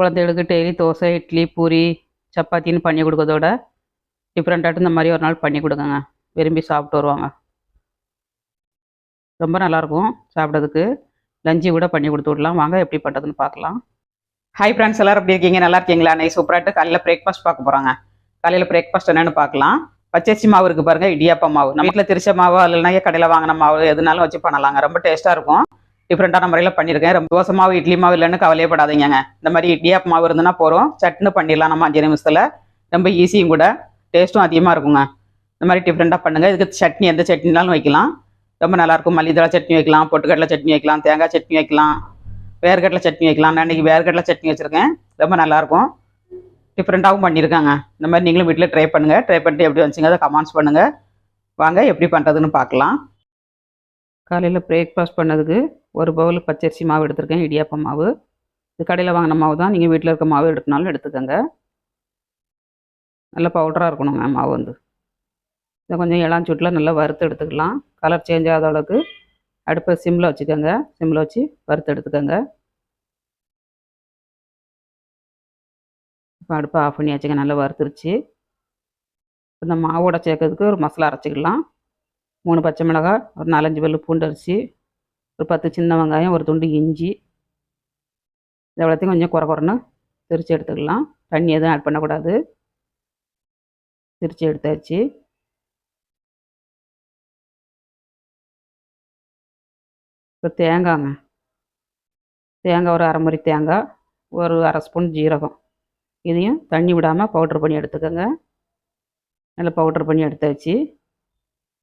குழந்தைகளுக்கு டெய்லி தோசை இட்லி பூரி சப்பாத்தின்னு பண்ணி கொடுக்கறதோட டிஃப்ரெண்ட்டாகட்டும் இந்த மாதிரி ஒரு நாள் பண்ணி கொடுங்க விரும்பி சாப்பிட்டு வருவாங்க. ரொம்ப நல்லாயிருக்கும் சாப்பிட்றதுக்கு. லஞ்சு கூட பண்ணி கொடுத்து விடலாம். வாங்க எப்படி பண்ணுறதுன்னு பார்க்கலாம். ஹை ஃப்ரெண்ட்ஸ் எல்லோரும் எப்படி இருக்கீங்க? நல்லா இருக்கீங்களா? நை சூப்பராகிட்டு காலையில் பிரேக்ஃபாஸ்ட் பார்க்க போகிறாங்க காலையில் பிரேக்ஃபாஸ்ட் என்னென்னு பார்க்கலாம். பச்சரிசி மாவு இருக்குது பாருங்கள் இடியாப்பம் மாவு. நம்ம வீட்டில் திரிச்ச மாவு இல்லைனா கடையில் வாங்கின மாவு எதுனாலும் வச்சு பண்ணலாங்க. ரொம்ப டேஸ்ட்டாக இருக்கும். டிஃப்ரெண்ட்டான முறையில் பண்ணியிருக்கேன். ரொம்ப தோசை மாவு இட்லி மாவு இல்லைன்னு கவலையப்படாதீங்க இந்த மாதிரி இட்லியாப் மாவு இருந்துன்னா போகிறோம் சட்னு பண்ணிடலாம் நம்ம அஞ்சு நிமிஷத்தில். ரொம்ப ஈஸியும் கூட. டேஸ்ட்டும் அதிகமாக இருக்குங்க. இந்த மாதிரி டிஃப்ரெண்ட்டாக பண்ணுங்கள் இதுக்கு சட்னி எந்த சட்னினாலும் வைக்கலாம். ரொம்ப நல்லாயிருக்கும் மல்லித்தழை சட்னி வைக்கலாம். பொட்டுக்கடலை சட்னி வைக்கலாம். தேங்காய் சட்னி வைக்கலாம். வேர்க்கடலை சட்னி வைக்கலாம். நான் இன்றைக்கி வேர்க்கடலை சட்னி வச்சுருக்கேன். ரொம்ப நல்லாயிருக்கும் டிஃப்ரெண்ட்டாகவும் பண்ணியிருக்காங்க இந்த மாதிரி நீங்களும் வீட்டில் ட்ரை பண்ணுங்கள் ட்ரை பண்ணிட்டு எப்படி வந்துச்சுங்க அதை கமெண்ட்ஸ் பண்ணுங்கள் வாங்க எப்படி பண்ணுறதுன்னு பார்க்கலாம். காலையில் பிரேக்ஃபாஸ்ட் பண்ணதுக்கு ஒரு பவுல் பச்சரிசி மாவு எடுத்திருக்கேன் இடியாப்பம் மாவு. இது கடையில் வாங்கின மாவு தான். நீங்கள் வீட்டில் இருக்க மாவு எடுக்கனாலும் எடுத்துக்கோங்க. நல்லா பவுடராக இருக்கணுங்க மாவு வந்து. இதை கொஞ்சம் இளஞ்சூட்டில் நல்லா வறுத்து எடுத்துக்கலாம். கலர் சேஞ்ச் ஆகாத அளவுக்கு அடுப்பை சிம்மில் வச்சுக்கோங்க. சிம்மில் வச்சு வறுத்து எடுத்துக்கோங்க. இப்போ அடுப்பை ஆஃப் பண்ணி வச்சுக்க நல்லா வறுத்துருச்சு. இந்த மாவோட சேர்க்கறதுக்கு ஒரு மசாலா அரைச்சிக்கலாம். மூணு பச்சை மிளகாய் ஒரு நாலஞ்சு பல்லு பூண்டு அரிசி. ஒரு பத்து சின்ன வெங்காயம் ஒரு துண்டு இஞ்சி. இது எவ்வளோத்தையும் கொஞ்சம் குறை குறைன்னு திரித்து எடுத்துக்கலாம். தண்ணி எதுவும் ஆட் பண்ணக்கூடாது. திரித்து எடுத்தாச்சு. இப்போ தேங்காங்க. தேங்காய் ஒரு அரை முறை தேங்காய் ஒரு அரை ஸ்பூன் ஜீரகம். இதையும் தண்ணி விடாமல் பவுட்ரு பண்ணி எடுத்துக்கோங்க. நல்லா பவுட்ரு பண்ணி எடுத்தாச்சு.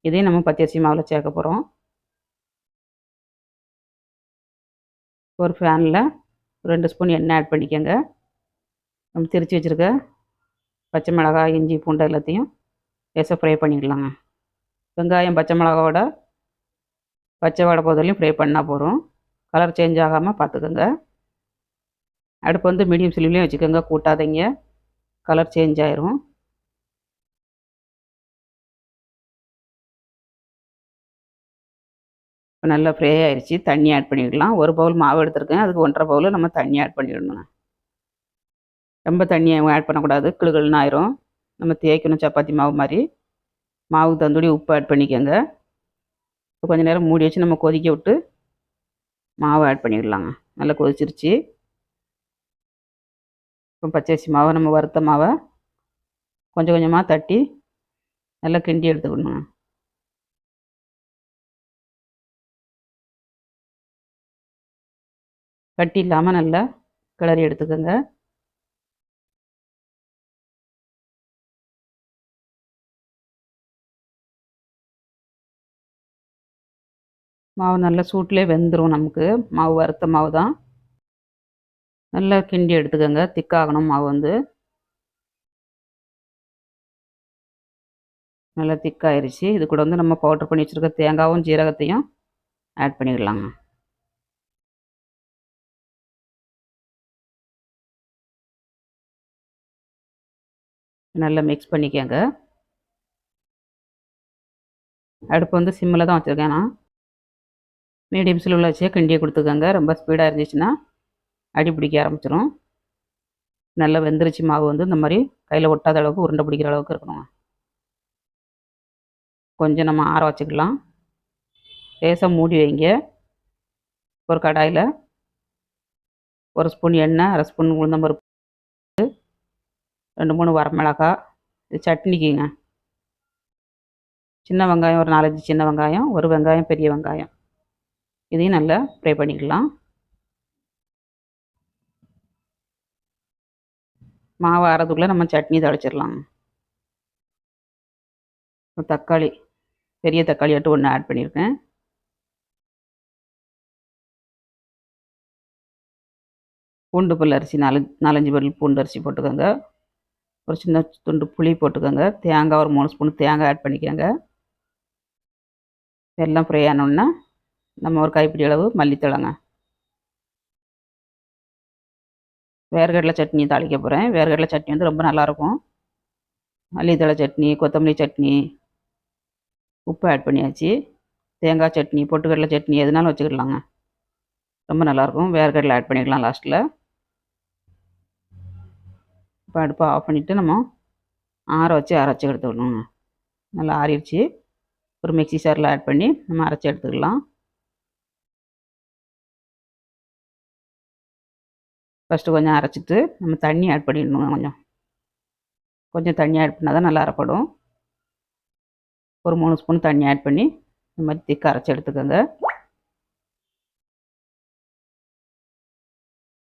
இதையும் நம்ம பத்தியரிசி மாவில் சேர்க்க போகிறோம் ஒரு ஃபேனில் ரெண்டு ஸ்பூன் எண்ணெய் ஆட் பண்ணிக்கோங்க. நம்ம திரித்து வச்சுருக்க பச்சை மிளகாய் இஞ்சி பூண்டு எல்லாத்தையும் லேசாக ஃப்ரை பண்ணிக்கலாங்க. வெங்காயம் பச்சை மிளகாவோட பச்சை வடை போதிலையும் ஃப்ரை பண்ணால் போதும். கலர் சேஞ்ச் ஆகாமல் பார்த்துக்கோங்க அடுப்பு வந்து மீடியம் சிலிவ்லேயும் வச்சுக்கோங்க. கூட்டாதீங்க. கலர் சேஞ்ச் ஆயிரும். இப்போ நல்லா ஃப்ரை ஆயிடுச்சு தண்ணி ஆட் பண்ணிக்கலாம் ஒரு பவுல் மாவு எடுத்துருக்கேன். அதுக்கு ஒன்றரை பவுல் நம்ம தண்ணி ஆட் பண்ணிடணுங்க ரொம்ப தண்ணியை ஆட் பண்ணக்கூடாது. கிளுகள்னு ஆயிரும். நம்ம தேய்க்கணும் சப்பாத்தி மாவு மாதிரி. மாவு தந்துடி உப்பு ஆட் பண்ணிக்கோங்க. இப்போ கொஞ்சம் நேரம் மூடி வச்சு நம்ம கொதிக்க விட்டு மாவு ஆட் பண்ணிடலாங்க. நல்லா கொதிச்சிருச்சு. இப்போ பச்சரிசி மாவை நம்ம வறுத்த மாவை கொஞ்சம் கொஞ்சமாக தட்டி நல்லா கிண்டி எடுத்துக்கணுங்க கட்டி இல்லாமல் நல்லா கிளறி எடுத்துக்கோங்க. மாவு நல்லா சூட்லேயே வெந்துடும் நமக்கு. மாவு வறுத்த மாவு தான். நல்லா கிண்டி எடுத்துக்கோங்க. திக்காகணும் மாவு வந்து. நல்லா திக்காயிருச்சு. இது கூட வந்து நம்ம பவுட்ரு பண்ணி வச்சுருக்க தேங்காயும் ஜீரகத்தையும் ஆட் பண்ணிடலாங்க. நல்லா மிக்ஸ் பண்ணிக்கோங்க. அடுப்பு வந்து சிம்மில் தான் வச்சுருக்கேன் நான். மீடியம் சிலுவில் வச்சே கிண்டியை கொடுத்துக்கோங்க. ரொம்ப ஸ்பீடாக இருந்துச்சுன்னா அடி பிடிக்க ஆரம்பிச்சிடும் நல்லா வெந்துருச்சு மாவு வந்து இந்த மாதிரி கையில் ஒட்டாத அளவுக்கு உருண்டை பிடிக்கிற அளவுக்கு இருக்கணுங்க. கொஞ்சம் நம்ம ஆற வச்சுக்கலாம். லேசாக மூடி வைங்க. ஒரு கடாயில் ஒரு ஸ்பூன் எண்ணெய் அரை ஸ்பூன் உளுந்தம்பருப்பு ரெண்டு மூணு வரமிளகா இது சட்னிக்குங்க. சின்ன வெங்காயம் ஒரு நாலஞ்சு சின்ன வெங்காயம் ஒரு வெங்காயம் பெரிய வெங்காயம். இதையும் நல்லா ஃப்ரை பண்ணிக்கலாம். மாவு ஆறதுக்குள்ளே நம்ம சட்னி தழைச்சிடலாம் தக்காளி பெரிய தக்காளி ஆட்டு ஒன்று ஆட் பண்ணியிருக்கேன் பூண்டு பல் அரிசி நாலு நாலஞ்சு பல் பூண்டு அரிசி போட்டுக்கோங்க. ஒரு சின்ன துண்டு புளி போட்டுக்கோங்க. தேங்காய் ஒரு மூணு ஸ்பூன் தேங்காய் ஆட் பண்ணிக்கோங்க எல்லாம் ஃப்ரை ஆனோன்னா நம்ம ஒரு கைப்பிடி அளவு மல்லித்தழங்க. வேர்கடலை சட்னி தாளிக்க போகிறேன் வேர்கடலை சட்னி வந்து ரொம்ப நல்லாயிருக்கும் மல்லித்தழை சட்னி கொத்தமல்லி சட்னி உப்பு ஆட் பண்ணியாச்சு. தேங்காய் சட்னி பொட்டுக்கடலை சட்னி எதுனாலும் வச்சுக்கிடலாங்க ரொம்ப நல்லாயிருக்கும் வேர்கடலை ஆட் பண்ணிக்கலாம் லாஸ்ட்டில் இப்போ அடுப்பை ஆஃப் பண்ணிவிட்டு நம்ம ஆற வச்சு அரைச்சி எடுத்துக்கணுங்க நல்லா ஆறிடுச்சு. ஒரு மிக்ஸி சாரில் ஆட் பண்ணி நம்ம அரைச்சி எடுத்துக்கலாம். ஃபஸ்ட்டு கொஞ்சம் அரைச்சிட்டு நம்ம தண்ணி ஆட் பண்ணிடணுங்க கொஞ்சம். கொஞ்சம் தண்ணி ஆட் பண்ணால் தான் நல்லா அரைப்படும். ஒரு மூணு ஸ்பூன் தண்ணி ஆட் பண்ணி இந்த மாதிரி திக்க அரைச்சி எடுத்துக்கோங்க.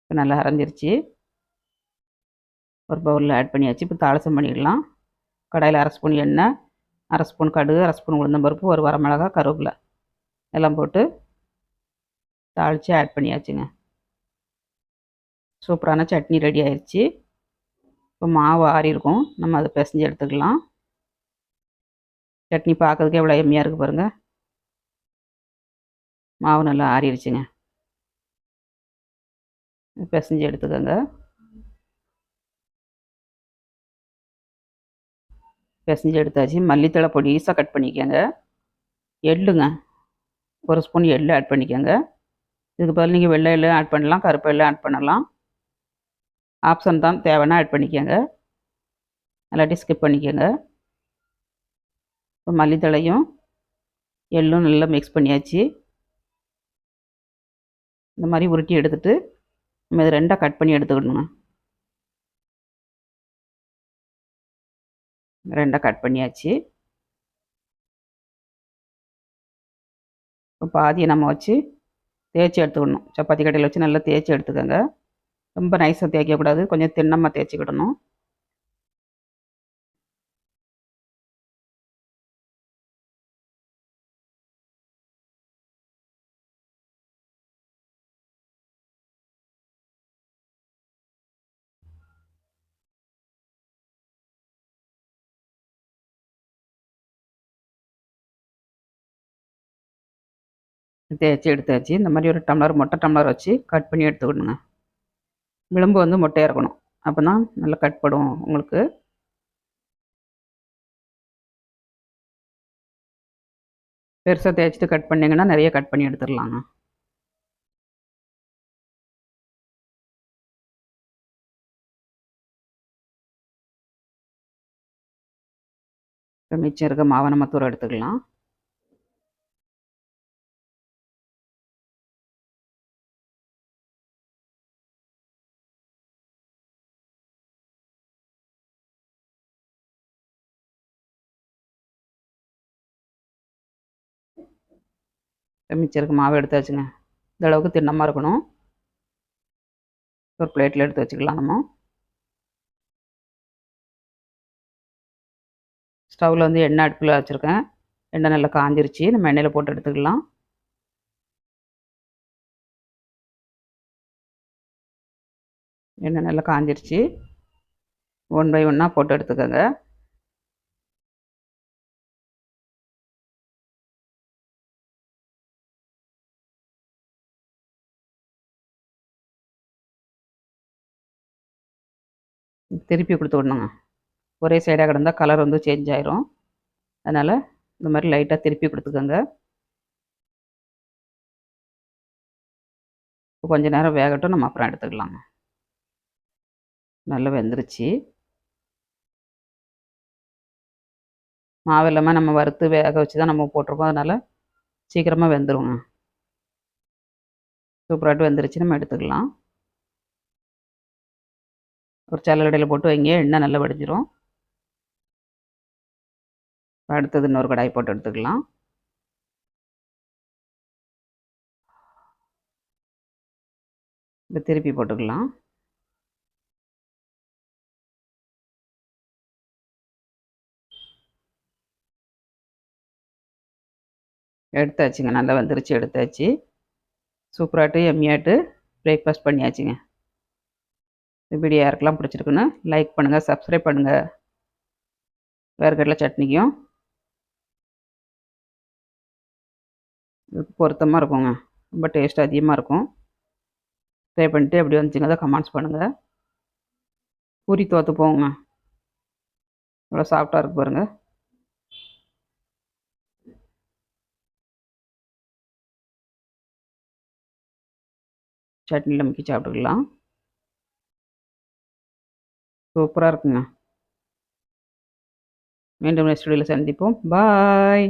இப்போ நல்லா அரைஞ்சிருச்சு. ஒரு பவுலில் ஆட் பண்ணியாச்சு இப்போ தாளசம் பண்ணிடலாம். கடாயில் அரை ஸ்பூன் எண்ணெய் அரை ஸ்பூன் கடுகு அரை ஸ்பூன் உளுந்தம்பருப்பு ஒரு வரமிளகா கருவேப்பிலை. எல்லாம் போட்டு தாளித்து ஆட் பண்ணியாச்சுங்க. சூப்பரான சட்னி ரெடி ஆயிடுச்சு இப்போ மாவு ஆறி இருக்கும் நம்ம அதை பிசைஞ்சு எடுத்துக்கலாம். சட்னி பார்க்கறதுக்கு எவ்வளோ எம்மியாக இருக்குது பாருங்கள் மாவு நல்லா ஆறிடுச்சுங்க பிசைஞ்சு எடுத்துக்கோங்க. பிசைஞ்சு எடுத்தாச்சு. மல்லித்தழை பொடிசாக கட் பண்ணிக்கோங்க. எள்ளுங்க. ஒரு ஸ்பூன் எள்ளு ஆட் பண்ணிக்கோங்க. இதுக்கு பதில் நீங்கள் வெள்ளை எள்ளு ஆட் பண்ணலாம். கருப்பு எள்ளு ஆட் பண்ணலாம். ஆப்ஷன் தான் தேவைன்னா ஆட் பண்ணிக்கோங்க. இல்லாட்டி ஸ்கிப் பண்ணிக்கோங்க. இப்போ மல்லித்தழையும் எள்ளும் நல்லா மிக்ஸ் பண்ணியாச்சு. இந்த மாதிரி உருட்டி எடுத்துகிட்டு நம்ம இதை ரெண்டாக கட் பண்ணி எடுத்துக்கணுங்க. ரெண்டாக கட் பண்ணியாச்சு. இப்போ பாதியை நம்ம வச்சு தேய்ச்சி எடுத்துக்கணும். சப்பாத்தி கட்டையில் வச்சு நல்லா தேய்ச்சி எடுத்துக்கோங்க. ரொம்ப நைஸாக தேய்க்கக்கூடாது. கொஞ்சம் தின்னமாக தேய்ச்சிக்கிடணும். தேய்ச்சி எடுத்தாச்சு. இந்த மாதிரி ஒரு டம்ளர் மொட்டை டம்ளர் வச்சு கட் பண்ணி எடுத்துக்கணுங்க. விளிம்பு வந்து மொட்டையாக இருக்கணும். அப்போ தான் நல்லா கட் படும் உங்களுக்கு. பெருசாக தேய்ச்சிட்டு கட் பண்ணிங்கன்னா நிறைய கட் பண்ணி எடுத்துடலாங்க மிச்சம் இருக்க மாவை நம்ம தூரம் எடுத்துக்கலாம். மிச்சம் இருக்க மாவு எடுத்தாச்சுங்க இந்த அளவுக்கு தின்னமாக இருக்கணும். ஒரு பிளேட்டில் எடுத்து வச்சுக்கலாம் நம்ம. ஸ்டவ்வில் வந்து எண்ணெய் அடுப்பில் வச்சுருக்கேன். எண்ணெய் நல்லா காஞ்சிருச்சு. நம்ம எண்ணெயில் போட்டு எடுத்துக்கலாம். எண்ணெய் நல்லா காஞ்சிருச்சு. ஒன் பை ஒன்னாக போட்டு எடுத்துக்கோங்க. திருப்பி கொடுத்து விடணுங்க. ஒரே சைடாக கிடந்தால் கலர் வந்து சேஞ்ச் ஆயிரும். அதனால் இந்த மாதிரி லைட்டாக திருப்பி கொடுத்துக்கோங்க. கொஞ்ச நேரம் வேகட்டும் நம்ம அப்புறம் எடுத்துக்கலாங்க. நல்லா வெந்துருச்சு. மாவு இல்லாமல் நம்ம வறுத்து வேக வச்சு தான் நம்ம போட்டிருக்கோம். அதனால் சீக்கிரமாக வெந்துருங்க. சூப்பராகிட்டு வெந்துருச்சு. நம்ம எடுத்துக்கலாம். ஒரு சல்லடையில் போட்டு வைங்க எண்ணெய் நல்லா வடிஞ்சிரும். அடுத்தது இன்னொரு கடாய் போட்டு எடுத்துக்கலாம். இப்போ திருப்பி போட்டுக்கலாம். எடுத்தாச்சுங்க நல்லா வந்துருச்சு எடுத்தாச்சு. சூப்பராகட்டு எம்மியாட்டு பிரேக்ஃபாஸ்ட் பண்ணியாச்சுங்க. இந்த வீடியோ யாருக்கெல்லாம் பிடிச்சிருக்குன்னு லைக் பண்ணுங்கள் சப்ஸ்கிரைப் பண்ணுங்கள் வேர்க்கடலை சட்னிக்கும். பொருத்தமாக இருக்குங்க. ரொம்ப டேஸ்ட் அதிகமாக இருக்கும். ட்ரை பண்ணிட்டு எப்படி வந்துச்சுங்க தான் கமெண்ட்ஸ் பண்ணுங்கள் பூரி தோற்று போங்க இவ்வளோ சாஃப்டாக இருக்கு பாருங்கள் சட்னியில் முக்கி சாப்பிட்டுக்கலாம். சூப்பராக இருக்குங்க. மீண்டும் நெக்ஸ்ட் வீடியோவில் சந்திப்போம். பாய்